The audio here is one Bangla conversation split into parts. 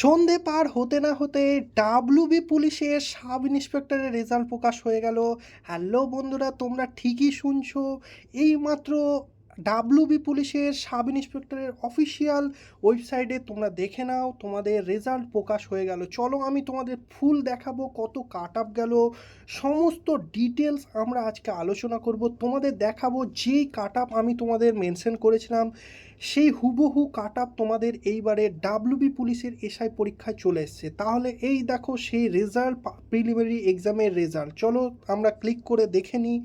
সন্ধে পার হতে না হতে ডাব্লিউবি পুলিশের সাব ইন্সপেক্টরের রেজাল্ট প্রকাশ হয়ে গেল। হ্যালো বন্ধুরা, তোমরা ঠিকই শুনছো। এইমাত্র ডাব্লিউবি পুলিশের সাব ইন্সপেক্টরের অফিসিয়াল ওয়েবসাইটে তোমরা দেখে নাও, তোমাদের রেজাল্ট প্রকাশ হয়ে গেল। চলো আমি তোমাদের ফুল দেখাবো, কত কাট আপ গেল। সমস্ত ডিটেলস আমরা আজকে আলোচনা করব। তোমাদের দেখাবো যেই কাট আপ আমি তোমাদের মেনশন করেছিলাম, সেই হুবহু কাট আপ তোমাদের এইবারে ডাব্লিউবি পুলিশের এসআই পরীক্ষায় চলে এসছে। তাহলে এই দেখো সেই রেজাল্ট, প্রিলিমিনারি এক্সামের রেজাল্ট। চলো আমরা ক্লিক করে দেখে নিই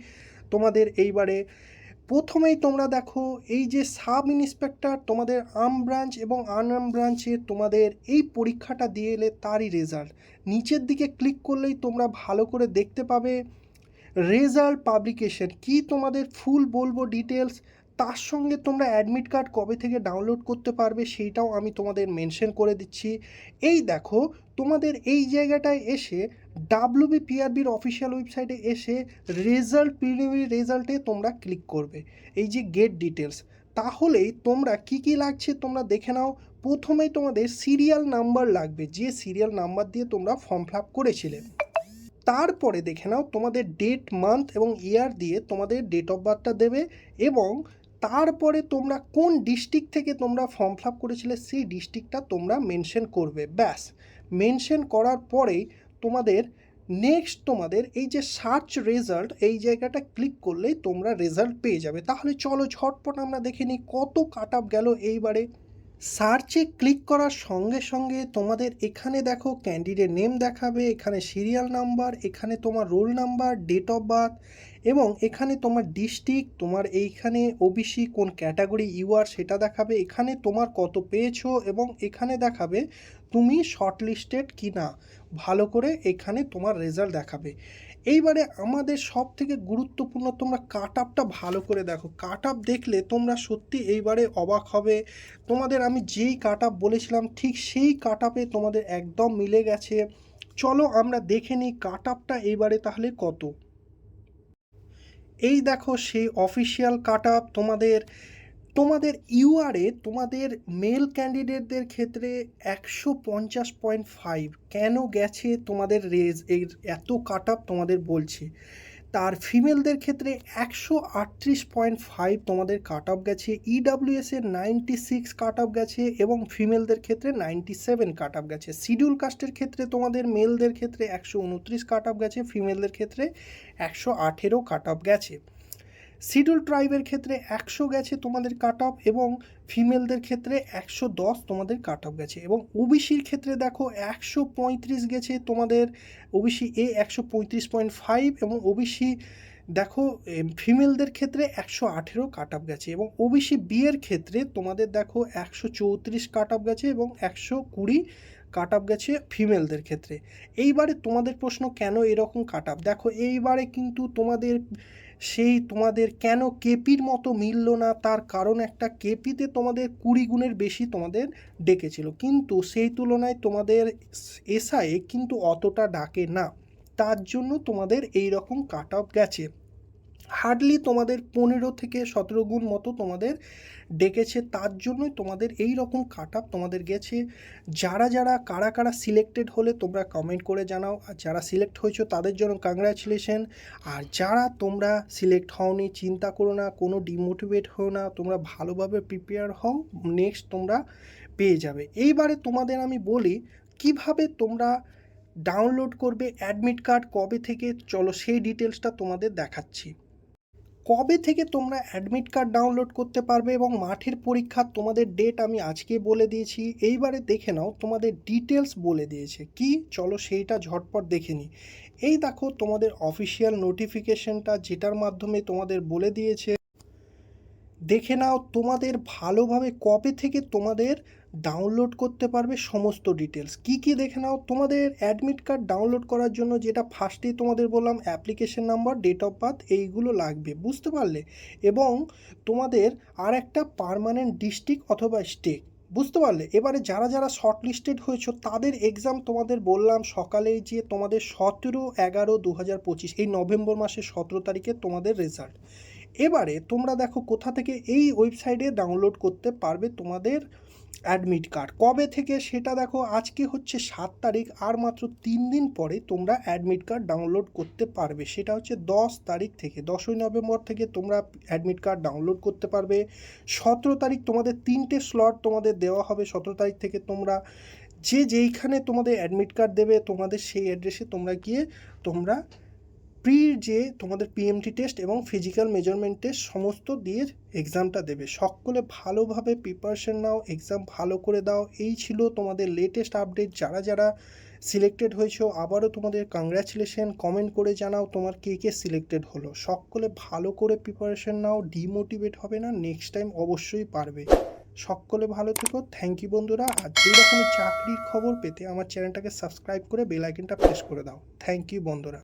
তোমাদের এইবারে প্রথমেই তোমরা দেখো, এই যে সাব ইন্সপেক্টর তোমাদের আর্ম ব্রাঞ্চ এবং আনআর্ম ব্রাঞ্চে তোমাদের এই পরীক্ষাটা দিয়ে এলে তারই রেজাল্ট। নিচের দিকে ক্লিক করলেই তোমরা ভালো করে দেখতে পাবে রেজাল্ট পাবলিকেশন। কি তোমাদের ফুল বলব ডিটেলস তার সঙ্গে তোমরা অ্যাডমিট কার্ড কবে থেকে ডাউনলোড করতে পারবে সেইটাও আমি তোমাদের মেনশন করে দিচ্ছি। এই দেখো, তোমাদের এই জায়গাটায় এসে ডাব্লিউবি পিআরবির অফিসিয়াল ওয়েবসাইটে এসে রেজাল্ট প্রিলিমিনারি রেজাল্টে তোমরা ক্লিক করবে। এই যে গেট ডিটেলস তাহলেই তোমরা কি কি লাগছে তোমরা দেখে নাও। প্রথমেই তোমাদের সিরিয়াল নাম্বার লাগবে, যে সিরিয়াল নাম্বার দিয়ে তোমরা ফর্ম ফিল আপ করেছিলে। তারপরে দেখে নাও তোমাদের ডেট মান্থ এবং ইয়ার দিয়ে তোমাদের ডেট অফ বার্থটা দেবে এবং তারপরে তোমরা কোন ডিস্ট্রিক্ট থেকে তোমরা ফর্ম ফিল আপ করেছিলে, সেই ডিস্ট্রিক্টটা তোমরা মেনশন করবে। ব্যাস। মেনশন করার পরেই তোমাদের নেক্সট তোমাদের এই যে সার্চ রেজাল্ট এই জায়গাটা ক্লিক করলেই তোমরা রেজাল্ট পেয়ে যাবে। তাহলে চলো ঝটপট আমরা দেখে নিই কত কাট আপ গেল এইবারে। সার্চে ক্লিক করার সঙ্গে সঙ্গে তোমাদের এখানে দেখো ক্যান্ডিডেট নেম দেখাবে, এখানে সিরিয়াল নাম্বার এখানে তোমার roll number date of birth এবং এখানে তোমার ডিস্ট্রিক্ট তোমার এইখানে ওবিসি কোন ক্যাটাগরি ইউ আর সেটা দেখাবে, এখানে তোমার কত পেয়েছ, এবং এখানে দেখাবে তুমি শর্টলিস্টেড কি না ভালো করে এখানে তোমার রেজাল্ট দেখাবে। এইবারে আমাদের সব থেকে গুরুত্বপূর্ণ তোমরা কাট আপটা ভালো করে দেখো। কাট আপ দেখলে তোমরা সত্যি এইবারে অবাক হবে। তোমাদের আমি যেই কাট আপ বলেছিলাম, ঠিক সেই কাট আপে তোমাদের একদম মিলে গেছে। চলো আমরা দেখে নিই কাট আপটা এইবারে তাহলে কত। এই দেখো সেই অফিসিয়াল কাট আপ তোমাদের তোমাদের ইউআরএ তোমাদের মেল ক্যান্ডিডেটদের ক্ষেত্রে একশো পঞ্চাশ পয়েন্ট ফাইভ কেন গেছে তোমাদের রেজ এর এত কাট আপ তোমাদের বলছে? তার ফিমেলদের ক্ষেত্রে একশো আটত্রিশ পয়েন্ট ফাইভ তোমাদের কাট অফ গেছে ইডাব্লিউএস এর নাইনটি সিক্স কাট অফ গেছে এবং ফিমেলদের ক্ষেত্রে নাইনটি সেভেন কাট অফ গেছে। শিডিউল কাস্টের ক্ষেত্রে তোমাদের মেলদের ক্ষেত্রে একশো উনত্রিশ কাট অফ গেছে ফিমেলদের ক্ষেত্রে একশো আঠেরো কাট অফ গেছে। শিডিউল ট্রাইবের ক্ষেত্রে একশো গেছে তোমাদের কাট অফ এবং ফিমেলদের ক্ষেত্রে একশো দশ তোমাদের কাট অফ গেছে। এবং ওবিসির ক্ষেত্রে দেখো একশো পঁয়ত্রিশ গেছে তোমাদের ওবিসি এ একশো পঁয়ত্রিশ পয়েন্ট ফাইভ এবং ওবিসি দেখো ফিমেলদের ক্ষেত্রে একশো আঠেরো কাট অফ গেছে এবং ওবিসি বি এর ক্ষেত্রে তোমাদের দেখো একশো চৌত্রিশ কাট অফ গেছে এবং একশো কুড়ি কাট অফ গেছে ফিমেলদের ক্ষেত্রে। এইবারে তোমাদের প্রশ্ন কেন এরকম কাট অফ দেখো এইবারে কিন্তু তোমাদের সেই তোমাদের কেন কেপির মতো মিলল না? তার কারণ একটা কেপিতে তোমাদের কুড়ি গুণের বেশি তোমাদের ডেকেছিল। কিন্তু সেই তুলনায় তোমাদের এসআইয়ে কিন্তু অতটা ডাকে না। তার জন্য তোমাদের এই রকম কাট অফ গেছে। হার্ডলি তোমাদের পনেরো থেকে সতেরো গুণ মতো তোমাদের ডেকেছে। তার জন্যই তোমাদের এই রকম কাট আপ তোমাদের গেছে। যারা যারা, কারা কারা সিলেক্টেড হলে তোমরা কমেন্ট করে জানাও। আর যারা সিলেক্ট হয়েছো তাদের জন্য কংগ্রাচুলেশন আর যারা তোমরা সিলেক্ট হওনি, চিন্তা করো না, কোনো ডিমোটিভেট হও না, তোমরা ভালোভাবে প্রিপেয়ার হও নেক্সট তোমরা পেয়ে যাবে। এইবারে তোমাদের আমি বলি, কীভাবে তোমরা ডাউনলোড করবে অ্যাডমিট কার্ড কবে থেকে, চলো সেই ডিটেলসটা তোমাদের দেখাচ্ছি। কবে থেকে তোমরা অ্যাডমিট কার্ড ডাউনলোড করতে পারবে এবং মাঠের পরীক্ষার তোমাদের ডেট আমি আজকে বলে দিয়েছি। এইবারে দেখে নাও, তোমাদের ডিটেলস বলে দিয়েছে। কি? চলো সেইটা ঝটপট দেখে নিই এই দেখো তোমাদের অফিসিয়াল নোটিফিকেশনটা যেটার মাধ্যমে তোমাদের বলে দিয়েছে। দেখে নাও তোমাদের ভালোভাবে কবে থেকে তোমাদের ডাউনলোড করতে পারবে সমস্ত ডিটেলস কি কি দেখে নাও তোমাদের অ্যাডমিট কার্ড ডাউনলোড করার জন্য যেটা ফার্স্টেই তোমাদের বললাম application number date of birth এইগুলো লাগবে, বুঝতে পারলে? এবং তোমাদের আর একটা পারমানেন্ট ডিস্ট্রিক্ট অথবা স্টেট বুঝতে পারলে? এবারে যারা যারা শর্ট লিস্টেড হয়েছো, তাদের এক্সাম তোমাদের বললাম সকালেই যে তোমাদের সতেরো এগারো দু হাজার পঁচিশ, এই নভেম্বর মাসের সতেরো তারিখে তোমাদের রেজাল্ট এবারে তোমরা দেখো কোথা থেকে এই ওয়েবসাইটে ডাউনলোড করতে পারবে তোমাদের অ্যাডমিট কার্ড কবে থেকে সেটা দেখো, আজকে হচ্ছে সাত তারিখ, আর মাত্র তিন দিন পরে তোমরা অ্যাডমিট কার্ড ডাউনলোড করতে পারবে। সেটা হচ্ছে দশ তারিখ থেকে, দশই নভেম্বর থেকে তোমরা অ্যাডমিট কার্ড ডাউনলোড করতে পারবে। সতেরো তারিখ তোমাদের তিনটে স্লট তোমাদের দেওয়া হবে। সতেরো তারিখ থেকে তোমরা যে যেইখানে তোমাদের অ্যাডমিট কার্ড দেবে, তোমাদের সেই অ্যাড্রেসে তোমরা গিয়ে তোমরা প্রি যে তোমাদের পিএমটি টেস্ট এবং ফিজিক্যাল মেজারমেন্ট টেস্ট সমস্ত দিয়ে এক্সামটা দেবে। সকলে ভালোভাবে প্রিপারেশন নাও এক্সাম ভালো করে দাও। এই ছিল তোমাদের লেটেস্ট আপডেট যারা যারা সিলেক্টেড হয়েছো, আবারও তোমাদের কংগ্রাচুলেশন কমেন্ট করে জানাও তোমার কে কে সিলেক্টেড হলো। সকলে ভালো করে প্রিপারেশন নাও। ডিমোটিভেট হবে না। নেক্সট টাইম অবশ্যই পারবে। সকলে ভালো থেকো। থ্যাংক ইউ বন্ধুরা। আর যেরকমই চাকরির খবর পেতে আমার চ্যানেলটাকে সাবস্ক্রাইব করে বেল আইকনটা প্রেস করে দাও। থ্যাংক ইউ বন্ধুরা।